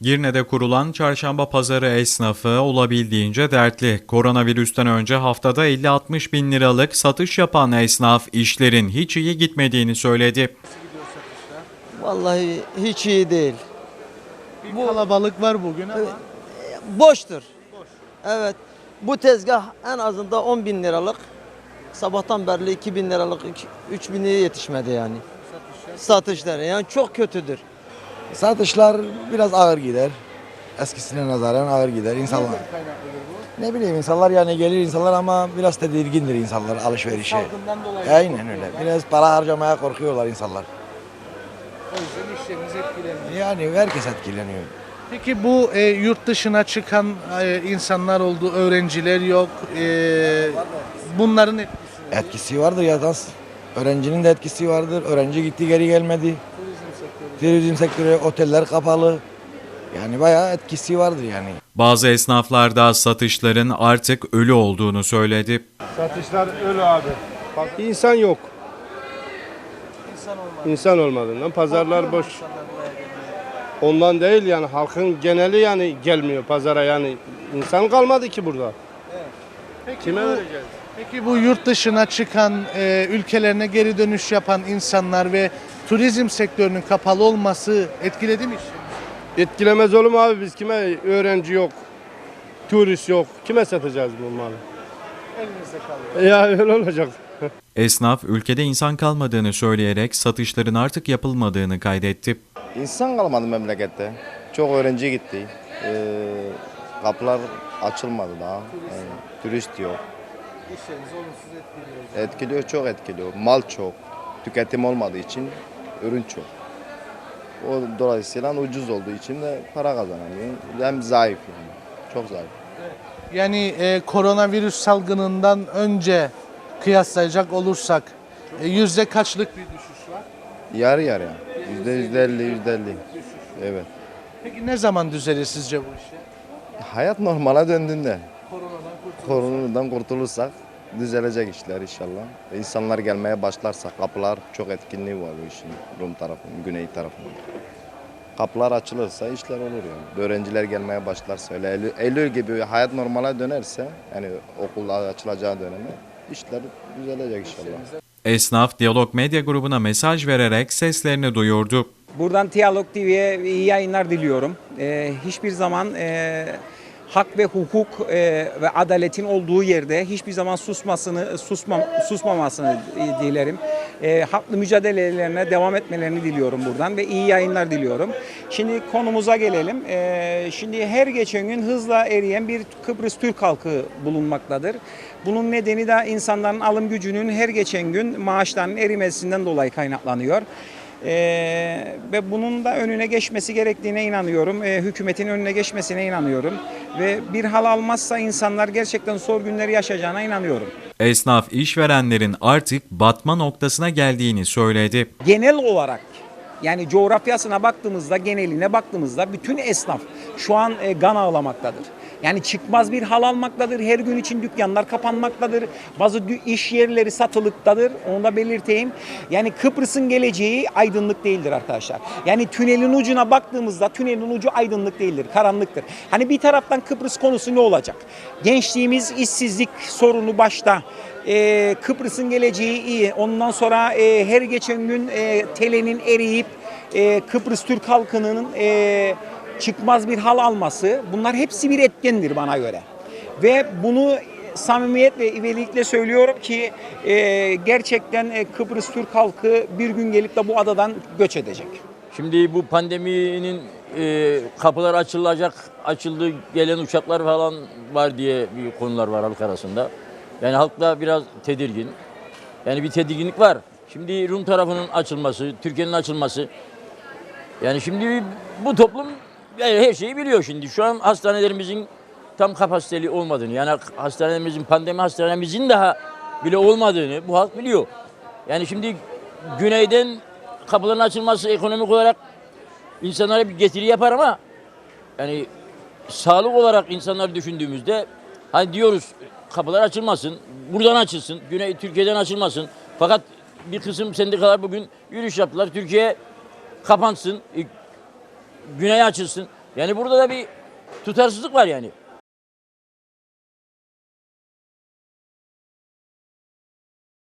Girne'de kurulan çarşamba pazarı esnafı olabildiğince dertli. Koronavirüsten önce haftada 50-60 bin liralık satış yapan esnaf işlerin hiç iyi gitmediğini söyledi. Vallahi hiç iyi değil. Bir kalabalık var bugün ama Boştur. Evet. Bu tezgah en azından 10 bin liralık. Sabahtan beri 2 bin liralık, 3 bin liraya yetişmedi yani. Satışları yani çok kötüdür. Satışlar biraz ağır gider. Eskisine nazaran ağır gider. İnsanlar ne bileyim insanlar yani gelir insanlar ama biraz tedirgindir insanlar alışverişe. salgından dolayı Aynen öyle. Biraz para harcamaya korkuyorlar insanlar. o yüzden işleriniz etkileniyor. Yani herkes etkileniyor. Peki bu e, yurt dışına çıkan e, insanlar oldu, öğrenciler yok. E, bunların etkisi. Etkisi vardır ya tas. Öğrencinin de etkisi vardır. Öğrenci gitti geri gelmedi. Turizm sektörü, oteller kapalı. Yani bayağı etkisi vardır yani. Bazı esnaflarda satışların artık ölü olduğunu söyledi. Satışlar ölü abi. İnsan yok. İnsan olmadığından pazarlar boş. Ondan değil yani halkın geneli yani gelmiyor pazara yani insan kalmadı ki burada. Peki Kime bu, vereceğiz? Peki bu yurt dışına çıkan, e, ülkelerine geri dönüş yapan insanlar ve turizm sektörünün kapalı olması etkiledi mi işlerinizi? Etkilemez olur mu abi biz kime öğrenci yok, turist yok. Kime satacağız bu malı? Elinizde kalıyor. Ya öyle olacak. Esnaf ülkede insan kalmadığını söyleyerek satışların artık yapılmadığını kaydetti. İnsan kalmadı memlekette. Çok öğrenci gitti. Ee, kapılar açılmadı daha. Yani, turist yok. İşlerinizi olumsuz etkiliyor. Etkiliyor, çok etkiliyor. Mal çok. Tüketim olmadığı için ürün çok. O dolayısıyla ucuz olduğu için de para kazanamıyor. Hem zayıf yani. Çok zayıf. Yani e, koronavirüs salgınından önce kıyaslayacak olursak e, yüzde kaçlık bir düşüş var? Yarı yarıya. Yüzde yüzde elli, yüzde elli. Evet. Peki ne zaman düzelir sizce bu iş? Hayat normale döndüğünde, Koronadan kurtulmak. koronadan kurtulursak düzelecek işler inşallah. İnsanlar gelmeye başlarsa kapılar çok etkinliği var bu işin Rum tarafının, güney tarafının. Kapılar açılırsa işler olur yani. Öğrenciler gelmeye başlarsa öyle Eylül, Eylül gibi hayat normale dönerse yani okullar açılacağı döneme işler düzelecek inşallah. Esnaf Diyalog Medya grubuna mesaj vererek seslerini duyurdu. Buradan Diyalog TV'ye iyi yayınlar diliyorum. Ee, hiçbir zaman e, hak ve hukuk e, ve adaletin olduğu yerde hiçbir zaman susmasını, susmam, susmamasını dilerim. E, haklı mücadelelerine devam etmelerini diliyorum buradan ve iyi yayınlar diliyorum. Şimdi konumuza gelelim. E, şimdi her geçen gün hızla eriyen bir Kıbrıs Türk halkı bulunmaktadır. Bunun nedeni de insanların alım gücünün her geçen gün maaşlarının erimesinden dolayı kaynaklanıyor. Ee, ve bunun da önüne geçmesi gerektiğine inanıyorum. Ee, hükümetin önüne geçmesine inanıyorum. Ve bir hal almazsa insanlar gerçekten zor günleri yaşayacağına inanıyorum. Esnaf işverenlerin artık batma noktasına geldiğini söyledi. Genel olarak yani coğrafyasına baktığımızda, geneline baktığımızda bütün esnaf şu an e, gan ağlamaktadır. Yani çıkmaz bir hal almaktadır. Her gün için dükkanlar kapanmaktadır. Bazı iş yerleri satılıktadır. Onu da belirteyim. Yani Kıbrıs'ın geleceği aydınlık değildir arkadaşlar. Yani tünelin ucuna baktığımızda tünelin ucu aydınlık değildir, karanlıktır. Hani bir taraftan Kıbrıs konusu ne olacak? Gençliğimiz işsizlik sorunu başta. Ee, Kıbrıs'ın geleceği iyi. Ondan sonra e, her geçen gün e, telenin eriyip e, Kıbrıs Türk halkının e, çıkmaz bir hal alması bunlar hepsi bir etkendir bana göre. Ve bunu samimiyet ve ivedilikle söylüyorum ki e, gerçekten e, Kıbrıs Türk halkı bir gün gelip de bu adadan göç edecek. Şimdi bu pandeminin e, kapılar açılacak, açıldı gelen uçaklar falan var diye bir konular var halk arasında. Yani halk da biraz tedirgin. Yani bir tedirginlik var. Şimdi Rum tarafının açılması, Türkiye'nin açılması. Yani şimdi bu toplum yani her şeyi biliyor şimdi. Şu an hastanelerimizin tam kapasiteli olmadığını, yani hastanelerimizin, pandemi hastanemizin daha bile olmadığını bu halk biliyor. Yani şimdi güneyden kapıların açılması ekonomik olarak insanlara bir getiri yapar ama yani sağlık olarak insanları düşündüğümüzde hani diyoruz kapılar açılmasın, buradan açılsın, Güney Türkiye'den açılmasın. Fakat bir kısım sendikalar bugün yürüyüş yaptılar. Türkiye kapansın, e, güney açılsın. Yani burada da bir tutarsızlık var yani.